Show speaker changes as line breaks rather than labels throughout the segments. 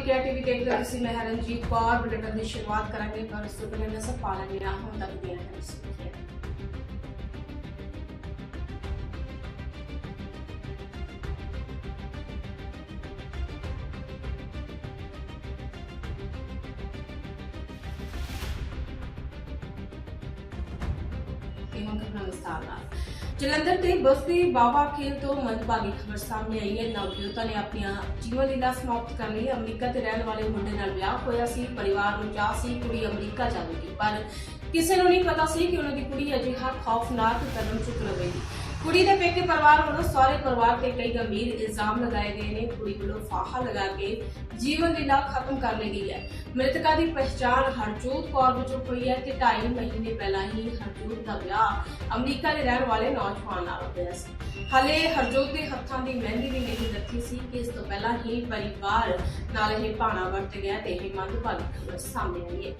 ਦੇਖ ਰਹੇ ਸੀ ਮੈਂ ਹਰਨਜੀਤ ਕੌਰ ਬੁਲੇਟਿਨ ਦੀ ਸ਼ੁਰੂਆਤ ਕਰਾਂਗੇ ਪਰ ਉਸ ਤੋਂ ਪਹਿਲਾਂ ਨਜ਼ਰ ਪਾ ਲੈਂਦੇ ਹਾਂ ਹੁਣ ਤੱਕ ਦੀਆਂ ਹੈ ਸੁਰਖੀਆਂ ਜਲੰਧਰ ਦੇ ਬਸਤੀ ਬਾਬਾ ਖੇਲ ਤੋਂ ਮੰਦਭਾਗੀ ਖਬਰ ਸਾਹਮਣੇ ਆਈ ਹੈ। ਨਵਜੋਤਾ ਨੇ ਆਪਣੀਆਂ ਜੀਵਨ ਲੀਲਾ ਸਮਾਪਤ ਕਰ ਲਈ। ਅਮਰੀਕਾ ਤੇ ਰਹਿਣ ਵਾਲੇ ਮੁੰਡੇ ਨਾਲ ਵਿਆਹ ਹੋਇਆ ਸੀ। ਪਰਿਵਾਰ ਨੂੰ ਚਾਹ ਸੀ, ਕੁੜੀ ਅਮਰੀਕਾ ਜਾਵੇਗੀ ਪਰ ਕਿਸੇ ਨੂੰ ਨਹੀਂ ਪਤਾ ਸੀ ਕਿ ਉਹਨਾਂ ਦੀ ਕੁੜੀ ਅਜਿਹਾ ਖੌਫਨਾਕ ਕਦਮ ਚੁੱਕ ਲਵੇਗੀ। ਕੁੜੀ ਦੇ ਪੇਕੇ ਪਰਿਵਾਰ ਵੱਲੋਂ ਸਾਰੇ ਪਰਿਵਾਰ ਤੇ ਕਈ ਗੰਭੀਰ ਇਲਜ਼ਾਮ ਲਗਾਏ ਗਏ ਨੇ। ਕੁੜੀ ਵੱਲੋਂ ਫਾਹਾ ਲਗਾ ਕੇ ਜੀਵਨ ਲੀਲਾ ਖਤਮ ਕਰ ਲਈ ਗਈ ਹੈ। ਮ੍ਰਿਤਕਾ ਦੀ ਪਛਾਣ ਹਰਜੋਤ ਕੌਰ ਵਜੋਂ ਹੋਈ ਹੈ ਤੇ 2.5 ਮਹੀਨੇ ਪਹਿਲਾਂ ਹੀ ਹਰਜੋਤ ਦਾ ਵਿਆਹ ਅਮਰੀਕਾ ਦੇ ਰਹਿਣ ਵਾਲੇ ਨੌਜਵਾਨ ਨਾਲ ਹੋਇਆ ਸੀ। ਹਾਲੇ ਹਰਜੋਤ ਦੇ ਹੱਥਾਂ ਦੀ ਮਹਿੰਦੀ ਵੀ ਨਹੀਂ ਲੱਥੀ ਸੀ ਕਿ ਇਸ ਤੋਂ ਪਹਿਲਾਂ ਹੀ ਪਰਿਵਾਰ ਨਾਲ ਇਹ ਭਾਣਾ ਵਰਤ ਗਿਆ ਤੇ ਇਹ ਮੰਦਭਾਗੀ ਖਬਰ ਸਾਹਮਣੇ ਆਈ ਹੈ।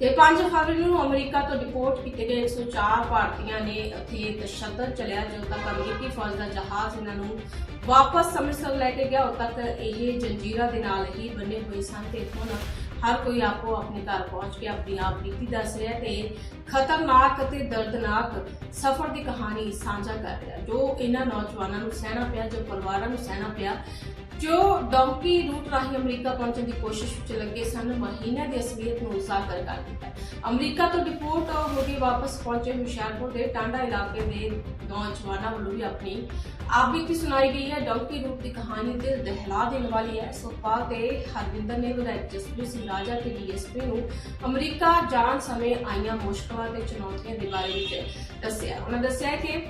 ਤੇ 5 ਫਰਵਰੀ ਨੂੰ ਅਮਰੀਕਾ ਤੋਂ ਡਿਪੋਰਟ ਕੀਤੇ ਗਏ 104 ਭਾਰਤੀਆਂ ਨੇ ਉੱਥੇ ਤਸ਼ੱਦਦ ਚੱਲਿਆ, ਜਦੋਂ ਤੱਕ ਅਮਰੀਕੀ ਫੌਜ ਦਾ ਜਹਾਜ਼ ਇਹਨਾਂ ਨੂੰ ਵਾਪਸ ਅੰਮ੍ਰਿਤਸਰ ਲੈ ਕੇ ਗਿਆ, ਉਦੋਂ ਤੱਕ ਇਹ ਜੰਜੀਰਾ ਦੇ ਨਾਲ ਹੀ ਬੰਨੇ ਹੋਏ ਸਨ ਤੇ ਹੁਣ ਹਰ ਕੋਈ ਆਪੋ ਆਪਣੇ ਘਰ ਪਹੁੰਚ ਕੇ ਆਪਣੀ ਆਪ ਬੀਤੀ ਦੱਸ ਰਿਹਾ ਤੇ ਖਤਰਨਾਕ ਅਤੇ ਦਰਦਨਾਕ ਸਫ਼ਰ ਦੀ ਕਹਾਣੀ ਸਾਂਝਾ ਕਰ ਰਿਹਾ। ਜੋ ਇਹਨਾਂ ਨੌਜਵਾਨਾਂ ਨੂੰ ਸਹਿਣਾ ਪਿਆ, ਜੋ ਪਰਿਵਾਰਾਂ ਨੂੰ ਸਹਿਣਾ ਪਿਆ, ਜੋ ਡੌਂਕੀ ਰੂਟ ਰਾਹੀਂ ਅਮਰੀਕਾ ਪਹੁੰਚਣ ਦੀ ਕੋਸ਼ਿਸ਼ ਵਿੱਚ ਲੱਗੇ ਸਨ, ਮਹੀਨਿਆਂ ਦੀ ਅਸਲੀਅਤ ਨੂੰ ਉਜਾਗਰ ਕਰ ਦਿੱਤਾ। ਅਮਰੀਕਾ ਤੋਂ ਡਿਪੋਰਟ ਹੋ ਕੇ ਵਾਪਸ ਪਹੁੰਚੇ ਹੁਸ਼ਿਆਰਪੁਰ ਦੇ ਟਾਂਡਾ ਇਲਾਕੇ ਦੇ ਨੌਜਵਾਨਾਂ ਵੱਲੋਂ ਵੀ ਆਪਣੀ ਆਪ ਆਪਬੀਤੀ ਸੁਣਾਈ ਗਈ ਹੈ। ਡੌਂਕੀ ਰੂਟ ਦੀ ਕਹਾਣੀ ਦਿਲ ਦਹਿਲਾ ਦੇਣ ਵਾਲੀ ਹੈ। ਸੁਖਪਾਲ ਤੇ ਹਰਵਿੰਦਰ ਨੇ ਵਿਧਾਇਕ ਜਸਪ੍ਰੀਤ ਸਿੰਘ ਰਾਜਾ ਤੇ ਡੀਐਸਪੀ ਨੂੰ ਅਮਰੀਕਾ ਜਾਣ ਸਮੇਂ ਆਈਆਂ ਮੁਸ਼ਕਲਾਂ ਤੇ ਚੁਣੌਤੀਆਂ ਦੇ ਬਾਰੇ ਵਿੱਚ ਦੱਸਿਆ। ਉਹਨਾਂ ਦੱਸਿਆ ਕਿ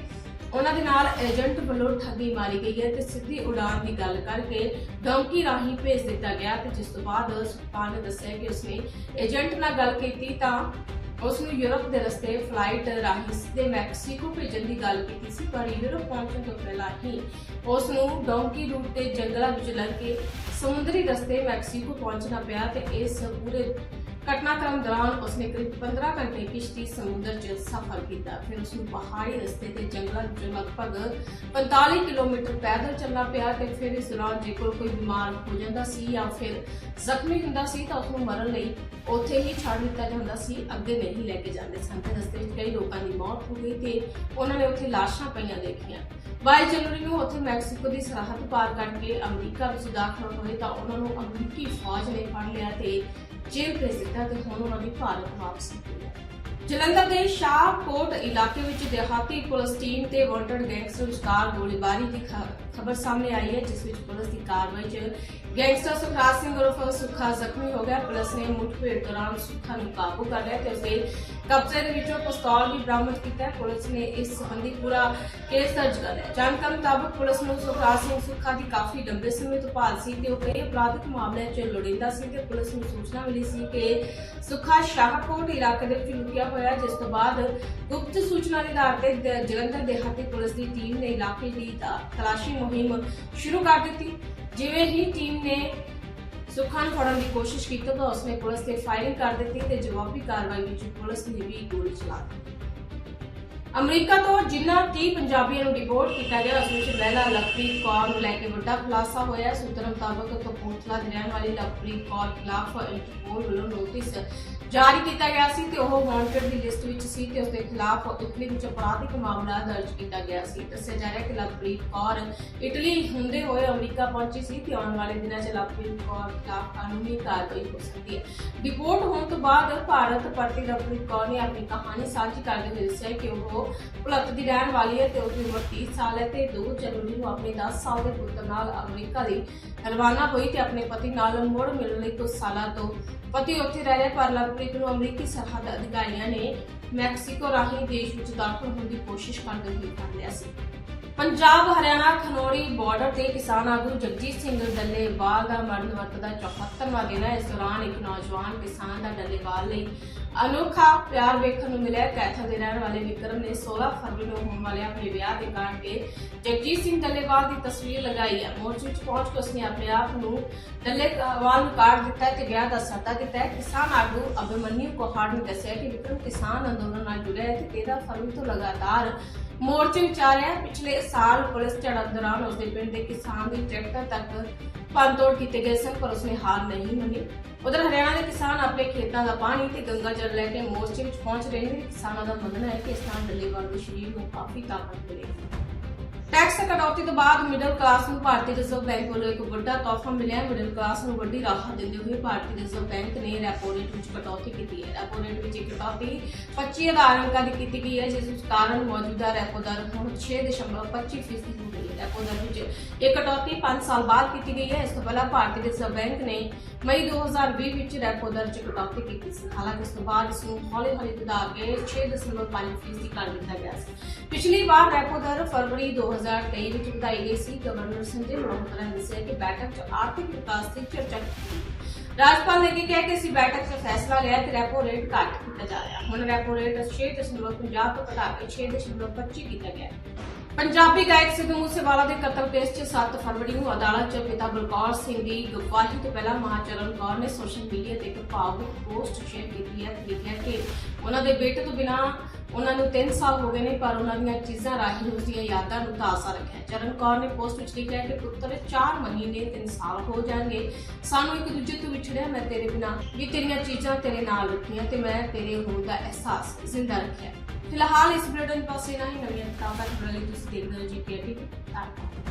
ਉਹਨਾਂ ਦੇ ਨਾਲ ਏਜੰਟ ਵੱਲੋਂ ਠੱਗੀ ਮਾਰੀ ਗਈ ਹੈ ਤੇ ਸਿੱਧੀ ਉਡਾਨ ਦੀ ਗੱਲ ਕਰਕੇ ਡੌਂਕੀ ਰਾਹੀਂ ਭੇਜ ਦਿੱਤਾ ਗਿਆ ਤੇ ਜਿਸ ਤੋਂ ਬਾਅਦ ਸੁਖਪਾਲ ਨੇ ਦੱਸਿਆ ਕਿ ਉਸਨੇ ਏਜੰਟ ਨਾਲ ਗੱਲ ਕੀਤੀ ਤਾਂ ਉਸ ਨੂੰ ਯੂਰਪ ਦੇ ਰਸਤੇ ਫਲਾਈਟ ਰਾਹੀਂ ਸਿੱਧੇ ਮੈਕਸੀਕੋ ਭੇਜਣ ਦੀ ਗੱਲ ਕੀਤੀ ਸੀ, ਪਰ ਯੂਰਪ ਪਹੁੰਚਣ ਤੋਂ ਪਹਿਲਾਂ ਹੀ ਉਸ ਨੂੰ ਡੌਂਕੀ ਰੂਟ ਤੇ ਜੰਗਲਾਂ ਵਿੱਚ ਲੰਘ ਕੇ ਸਮੁੰਦਰੀ ਰਸਤੇ ਮੈਕਸੀਕੋ ਪਹੁੰਚਣਾ ਪਿਆ ਤੇ ਇਸ ਪੂਰੇ ਘਟਨਾਕ੍ਰਮ ਦੌਰਾਨ ਉਸਨੇ ਕਰੀਬ 15 ਘੰਟੇ ਕਿਸ਼ਤੀ ਸਮੁੰਦਰ 'ਚ ਸਫ਼ਰ ਕੀਤਾ। ਫਿਰ ਉਸ ਨੂੰ ਪਹਾੜੀ ਰਸਤੇ ਤੇ ਜੰਗਲਾਂ ਵਿੱਚੋਂ ਲਗਭਗ 45 ਕਿਲੋਮੀਟਰ ਪੈਦਲ ਚੱਲਣਾ ਪਿਆ ਤੇ ਫਿਰ ਇਸ ਦੌਰਾਨ ਜੇਕਰ ਕੋਈ ਬਿਮਾਰ ਹੋ ਜਾਂਦਾ ਸੀ ਜਾਂ ਫਿਰ ਜ਼ਖਮੀ ਹੁੰਦਾ ਸੀ ਤਾਂ ਉਸ ਨੂੰ ਮਰਨ ਲਈ ਉੱਥੇ ਹੀ ਛੱਡ ਦਿੱਤਾ ਜਾਂਦਾ ਸੀ, ਅੱਗੇ ਨਹੀਂ ਲੈ ਕੇ ਜਾਂਦੇ ਸਨ। ਤੇ ਰਸਤੇ ਵਿੱਚ ਕਈ ਲੋਕਾਂ ਦੀ ਮੌਤ ਹੋ ਗਈ ਤੇ ਉਹਨਾਂ ਨੇ ਉੱਥੇ ਲਾਸ਼ਾਂ ਪਈਆਂ ਦੇਖੀਆਂ। 22 ਜਨਵਰੀ ਨੂੰ ਉੱਥੇ ਮੈਕਸੀਕੋ ਦੀ ਸਰਹੱਦ ਪਾਰ ਕਰਕੇ ਅਮਰੀਕਾ ਵਿੱਚ ਦਾਖਲ ਹੋਏ ਤਾਂ ਉਹਨਾਂ ਨੂੰ ਅਮਰੀਕੀ ਫੌਜ ਨੇ ਫੜ ਲਿਆ ਤੇ ਜੇਲ੍ਹ ਭੇਜ ਦਿੱਤਾ ਤੇ ਹੁਣ ਉਹਨਾਂ ਦੀ ਭਾਰਤ ਵਾਪਸੀ ਜਲੰਧਰ ਦੇ ਸ਼ਾਹਕੋਟ ਇਲਾਕੇ ਵਿੱਚ ਦਿਹਾਤੀ ਪੁਲਿਸ ਟੀਮ ਤੇ ਵਾਂਟਡ ਗੈਂਗਸਟਰ ਵਿਚਕਾਰ ਗੋਲੀਬਾਰੀ ਦੀ ਖਬਰ ਸਾਹਮਣੇ ਆਈ ਹੈ, ਜਿਸ ਵਿੱਚ ਪੁਲਿਸ ਦੀ ਕਾਰਵਾਈ 'ਚ ਗੈਂਗਸਟਰ ਸੁਖਰਾਜ ਸਿੰਘ ਉਰਫ ਸੁੱਖਾ ਜ਼ਖਮੀ ਹੋ ਗਿਆ। ਪੁਲਿਸ ਨੇ ਮੁਠਭੇੜ ਦੌਰਾਨ ਸੁੱਖਾ ਨੂੰ ਕਾਬੂ ਕਰ ਲਿਆ ਤੇ ਉਸਦੇ ਕਬਜ਼ੇ ਦੇ ਵਿੱਚੋਂ ਪਿਸਤੌਲ ਵੀ ਬਰਾਮਦ ਕੀਤਾ ਹੈ। ਪੁਲਿਸ ਨੇ ਇਸ ਸੰਬੰਧੀ ਪੂਰਾ ਕੇਸ ਦਰਜ ਕਰ ਲਿਆ ਜਾਣਕਾਰੀ ਮੁਤਾਬਕ ਪੁਲਿਸ ਨੂੰ ਸੁਖਰਾਜ ਸਿੰਘ ਸੁੱਖਾ ਦੀ ਕਾਫੀ ਲੰਬੇ ਸਮੇਂ ਤੋਂ ਭਾਲ ਸੀ ਤੇ ਉਹ ਕਈ ਅਪਰਾਧਿਕ ਮਾਮਲਿਆਂ 'ਚ ਲੋੜੀਂਦਾ ਸੀ ਤੇ ਪੁਲਿਸ ਨੂੰ ਸੂਚਨਾ ਮਿਲੀ ਸੀ ਕਿ ਸੁੱਖਾ ਸ਼ਾਹਕੋਟ ਇਲਾਕੇ ਦੇ ਵਿੱਚ ਲੁਕਿਆ ਹੋਇਆ ਜਿਸ ਤੋਂ ਬਾਅਦ ਗੁਪਤ ਸੂਚਨਾ ਦੇ ਆਧਾਰ ਤੇ ਜਲੰਧਰ ਦੇਹਾਤੀ ਪੁਲਿਸ ਦੀ ਟੀਮ ਨੇ ਇਲਾਕੇ ਦੀ ਤਾ- ਤਲਾਸ਼ੀ ਮੁਹਿੰਮ ਸ਼ੁਰੂ ਕਰ ਦਿੱਤੀ। ਜਿਵੇਂ ਹੀ ਟੀਮ ਨੇ ਸੁੱਖਾ ਨੂੰ ਫੜਨ ਦੀ ਕੋਸ਼ਿਸ਼ ਕੀਤੀ ਤਾਂ ਉਸਨੇ ਪੁਲਿਸ ਤੇ ਫਾਇਰਿੰਗ ਕਰ ਦਿੱਤੀ ਤੇ ਜਵਾਬੀ ਕਾਰਵਾਈ ਵਿੱਚ ਪੁਲਿਸ ਨੇ ਵੀ ਗੋਲੀ ਚਲਾ ਦਿੱਤੀ। ਅਮਰੀਕਾ ਤੋਂ ਜਿਨ੍ਹਾਂ 30 ਪੰਜਾਬੀਆਂ ਨੂੰ ਡਿਪੋਰਟ ਕੀਤਾ ਗਿਆ, ਉਸ ਵਿੱਚ ਮਹਿਲਾ ਲਵਪ੍ਰੀਤ ਕੌਰ ਨੂੰ ਲੈ ਕੇ ਵੱਡਾ ਖੁਲਾਸਾ ਹੋਇਆ ਹੈ। ਮੁਤਾਬਕ ਕਪੂਰਥਲਾ ਦੀ ਰਹਿਣ ਵਾਲੀ ਲਵਪ੍ਰੀਤ ਕੌਰ ਖਿਲਾਫ ਇੰਟਰਪੋਲ ਵੱਲੋਂ ਨੋਟਿਸ ਜਾਰੀ ਕੀਤਾ ਗਿਆ ਸੀ ਤੇ ਉਹ ਵਾਂਟਡ ਦੀ ਲਿਸਟ ਵਿੱਚ ਸੀ ਤੇ ਉਸ ਦੇ ਖਿਲਾਫ ਇਟਲੀ ਵਿੱਚ ਅਪਰਾਧਿਕ ਮਾਮਲਾ ਦਰਜ ਕੀਤਾ ਗਿਆ ਸੀ ਦੱਸਿਆ ਜਾ ਰਿਹਾ ਕਿ ਲਵਪ੍ਰੀਤ ਕੌਰ ਇਟਲੀ ਹੁੰਦੇ ਹੋਏ ਅਮਰੀਕਾ ਪਹੁੰਚੀ ਸੀ ਤੇ ਆਉਣ ਵਾਲੇ ਦਿਨਾਂ 'ਚ ਲਵਪ੍ਰੀਤ ਕੌਰ ਖਿਲਾਫ ਕਾਨੂੰਨੀ ਕਾਰਵਾਈ ਹੋ ਸਕਦੀ ਹੈ ਰਿਪੋਰਟ ਹੋਣ ਤੋਂ ਬਾਅਦ ਭਾਰਤ ਪਰਤੀ ਲਵਪ੍ਰੀਤ ਕੌਰ ਨੇ ਆਪਣੀ ਕਹਾਣੀ ਸਾਂਝੀ ਕਰਦੇ ਹੋਏ ਦੱਸਿਆ ਕਿ ਉਹ ਭੁਲੱਥ ਦੀ ਰਹਿਣ ਵਾਲੀ ਹੈ ਤੇ ਉਸ ਦੀ ਉਮਰ 30 ਸਾਲ ਹੈ ਤੇ 2 ਜਨਵਰੀ ਨੂੰ ਆਪਣੇ 10 ਸਾਲ ਦੇ ਪੁੱਤਰ ਨਾਲ ਅਮਰੀਕਾ ਲਈ ਰਵਾਨਾ ਹੋਈ ਤੇ ਆਪਣੇ ਪਤੀ ਨਾਲ ਮੁੜ ਮਿਲਣ ਲਈ ਕੁਝ ਸਾਲਾਂ ਤੋਂ ਪਤੀ ਉੱਥੇ ਰਹਿ ਰਿਹਾ ਪਰ ਲਵਪ੍ਰੀਤ ਨੂੰ ਅਮਰੀਕੀ ਸਰਹੱਦ ਅਧਿਕਾਰੀਆਂ ਨੇ ਮੈਕਸੀਕੋ ਰਾਹੀਂ ਦੇਸ਼ ਵਿੱਚ ਦਾਖਲ ਹੋਣ ਦੀ ਕੋਸ਼ਿਸ਼ ਕਰਦੇ ਹੋਏ ਫੜ ਲਿਆ ਸੀ। ਪੰਜਾਬ, ਹਰਿਆਣਾ, ਖਨੌਰੀ ਬਾਰਡਰ ਤੇ ਕਿਸਾਨ ਆਗੂ ਜਗਜੀਤ ਸਿੰਘ ਡੱਲੇਵਾਲ ਦਾ ਮਰਨ ਵਰਤ ਦਾ 74ਵਾਂ ਦਿਨ ਹੈ। ਇਸ ਦੌਰਾਨ ਇੱਕ ਨੌਜਵਾਨ ਕਿਸਾਨ ਦਾ ਡੱਲੇਵਾਲ ਲਈ ਅਨੋਖਾ ਪਿਆਰ ਵੇਖਣ ਨੂੰ ਮਿਲਿਆ। ਕੈਥਲ ਦੇ ਰਹਿਣ ਵਾਲੇ ਵਿਕਰਮ ਨੇ 16 ਫਰਵਰੀ ਨੂੰ ਹੋਣ ਵਾਲੇ ਆਪਣੇ ਵਿਆਹ ਦੇ ਕਾਰਡ ਤੇ ਜਗਜੀਤ ਸਿੰਘ ਡੱਲੇਵਾਲ ਦੀ ਤਸਵੀਰ ਲਗਾਈ ਹੈ। ਮੋਰਚੇ ਵਿੱਚ ਪਹੁੰਚ ਕੇ ਉਸਨੇ ਆਪਣੇ ਆਪ ਨੂੰ ਡੱਲੇਵਾਲ ਨੂੰ ਕਾਰਡ ਦਿੱਤਾ ਤੇ ਵਿਆਹ ਦਾ ਸੱਦਾ ਦਿੱਤਾ ਕਿਸਾਨ ਆਗੂ ਅਭਿਮਨਿਊ ਕੋਹਾੜ ਨੇ ਦੱਸਿਆ ਕਿ ਵਿਕਰਮ ਕਿਸਾਨ ਅੰਦੋਲਨ ਨਾਲ ਜੁੜਿਆ ਹੈ ਤੇ 13 ਫਰਵਰੀ ਤੋਂ ਲਗਾਤਾਰ ਮੋਰਚੇ ਵਿਚਾਰਿਆ ਪਿਛਲੇ ਸਾਲ ਪੁਲਿਸ ਝੜਪ ਦੌਰਾਨ ਉਸਦੇ ਪਿੰਡ ਦੇ ਕਿਸਾਨ ਦੀ ਟਰੈਕਟਰ ਤੱਕ ਪੰਤੋੜ ਕੀਤੇ ਗਏ ਸਨ, ਪਰ ਉਸਨੇ ਹਾਰ ਨਹੀਂ ਮੰਨੀ। ਉਧਰ ਹਰਿਆਣਾ ਦੇ ਕਿਸਾਨ ਆਪਣੇ ਖੇਤਾਂ ਦਾ ਪਾਣੀ ਤੇ ਗੰਗਾ ਜਲ ਲੈ ਕੇ ਮੋਰਚੇ ਵਿੱਚ ਪਹੁੰਚ ਰਹੇ ਨੇ। ਕਿਸਾਨਾਂ ਦਾ ਮੰਨਣਾ ਹੈ ਕਿ ਇਸ ਨਾਲ ਡੱਲੇਵਾਲ ਦੇ ਸਰੀਰ ਨੂੰ ਕਾਫੀ ਤਾਕਤ ਮਿਲੇਗੀ ਟੈਕਸ ਕਟੌਤੀ ਤੋਂ ਬਾਅਦ ਮਿਡਲ ਕਲਾਸ ਨੂੰ ਭਾਰਤੀ ਰਿਜ਼ਰਵ ਬੈਂਕ ਵੱਲੋਂ ਇੱਕ ਵੱਡਾ ਤੋਹਫਾ ਮਿਲਿਆ ਮਿਡਲ ਕਲਾਸ ਨੂੰ ਵੱਡੀ ਰਾਹਤ ਦਿੰਦੇ ਹੋਏ ਭਾਰਤੀ ਰਿਜ਼ਰਵ ਬੈਂਕ ਨੇ ਰੈਪੋ ਰੇਟ ਵਿੱਚ ਕਟੌਤੀ ਕੀਤੀ ਹੈ। ਰੈਪੋ ਰੇਟ ਵਿੱਚ ਕਟੌਤੀ 25 ਆਧਾਰ ਅੰਕਾਂ ਦੀ ਕੀਤੀ ਗਈ ਹੈ, ਜਿਸ ਕਾਰਨ ਮੌਜੂਦਾ ਰੈਪੋ ਦਰ ਹੁਣ 6.25% ਹੋ ਗਈ ਹੈ। ਰੈਪੋ ਦਰ ਵਿੱਚ ਇਹ ਕਟੌਤੀ 5 ਸਾਲ ਬਾਅਦ ਕੀਤੀ ਗਈ ਹੈ। ਇਸ ਤੋਂ ਪਹਿਲਾਂ ਭਾਰਤੀ ਰਿਜ਼ਰਵ ਬੈਂਕ ਨੇ ਮਈ 2020 ਵਿੱਚ ਰੈਪੋ ਦਰ 'ਚ ਕਟੌਤੀ ਕੀਤੀ ਸੀ। ਹਾਲਾਂਕਿ ਇਸ ਤੋਂ ਬਾਅਦ ਇਸ ਨੂੰ ਹੌਲੀ-ਹੌਲੀ ਵਧਾ ਕੇ 6.5% ਫੀਸਦੀ ਕਰ ਦਿੱਤਾ ਗਿਆ ਸੀ। ਪਿਛਲੀ ਵਾਰ ਰੈਪੋ ਦਰ ਫਰਵਰੀ 2023 ਵਿੱਚ ਵਧਾਈ ਗਈ ਸੀ ਗਵਰਨਰ ਸੰਜੇ ਮਲਹੋਤਰਾ ਨੇ ਦੱਸਿਆ ਕਿ ਬੈਠਕ 'ਚ ਆਰਥਿਕ ਵਿਕਾਸ ਦੀ ਚਰਚਾ ਕੀਤੀ ਗਈ। ਰਾਜਪਾਲ ਨੇ ਕੀ ਕਿਹਾ ਕਿ ਅਸੀਂ ਬੈਠਕ 'ਚ ਫੈਸਲਾ ਲਿਆ ਕਿ ਰੈਪੋ ਰੇਟ ਘੱਟ ਕੀਤਾ ਜਾ ਰਿਹਾ ਹੁਣ ਰੈਪੋ ਰੇਟ 6.50 ਤੋਂ ਘਟਾ ਕੇ 6.25 ਕੀਤਾ ਗਿਆ ਹੈ। ਪੰਜਾਬੀ ਗਾਇਕ ਸਿੱਧੂ ਮੂਸੇਵਾਲਾ ਦੇ ਕਤਲ ਕੇਸ 'ਚ 7 ਫਰਵਰੀ ਨੂੰ ਅਦਾਲਤ 'ਚ ਪਿਤਾ ਬਲਕੌਰ ਸਿੰਘ ਦੀ ਗਵਾਹੀ ਤੋਂ ਪਹਿਲਾਂ ਮਹਾਚਰਨ ਕੌਰ ਨੇ ਸੋਸ਼ਲ ਮੀਡੀਆ ਤੇ ਇੱਕ ਭਾਵੁਕ ਪੋਸਟ ਸ਼ੇਅਰ ਕੀਤੀ ਹੈ, ਲਿਖਿਆ ਕਿ ਉਹਨਾਂ ਦੇ ਬੇਟੇ ਤੋਂ ਬਿਨਾਂ ਉਹਨਾਂ ਨੂੰ 3 ਸਾਲ ਹੋ ਗਏ ਨੇ, ਪਰ ਉਹਨਾਂ ਦੀਆਂ ਚੀਜ਼ਾਂ ਰਾਹੀਂ ਉਸ ਦੀਆਂ ਯਾਦਾਂ ਨੂੰ ਤਾਜ਼ਾ ਰੱਖਿਆ। ਚਰਨ ਕੌਰ ਨੇ ਪੋਸਟ ਵਿੱਚ ਲਿਖਿਆ ਕਿ ਪੁੱਤਰ 4 ਮਹੀਨੇ 3 ਸਾਲ ਹੋ ਜਾਣਗੇ। ਸਾਨੂੰ ਇੱਕ ਦੂਜੇ ਤੋਂ ਵਿਛੜਿਆ ਮੈਂ ਤੇਰੇ ਬਿਨਾਂ, ਵੀ ਤੇਰੀਆਂ ਚੀਜ਼ਾਂ ਤੇਰੇ ਨਾਲ ਰੱਖੀਆਂ ਤੇ ਮੈਂ ਤੇਰੇ ਹੋਣ ਦਾ ਅਹਿਸਾਸ ਜ਼ਿੰਦਾ ਰੱਖਿਆ। ਫਿਲਹਾਲ ਇਸ ਬੁਲੇਟਿਨ ਪਾਸੇ ਨਾ ਹੀ ਨਵੀਆਂ ਕਿਤਾਬਾਂ ਖਬਰਾਂ ਲਈ ਤੁਸੀਂ ਦੇਖਦੇ ਹੋ ਜੀ ਧੰਨਵਾਦ।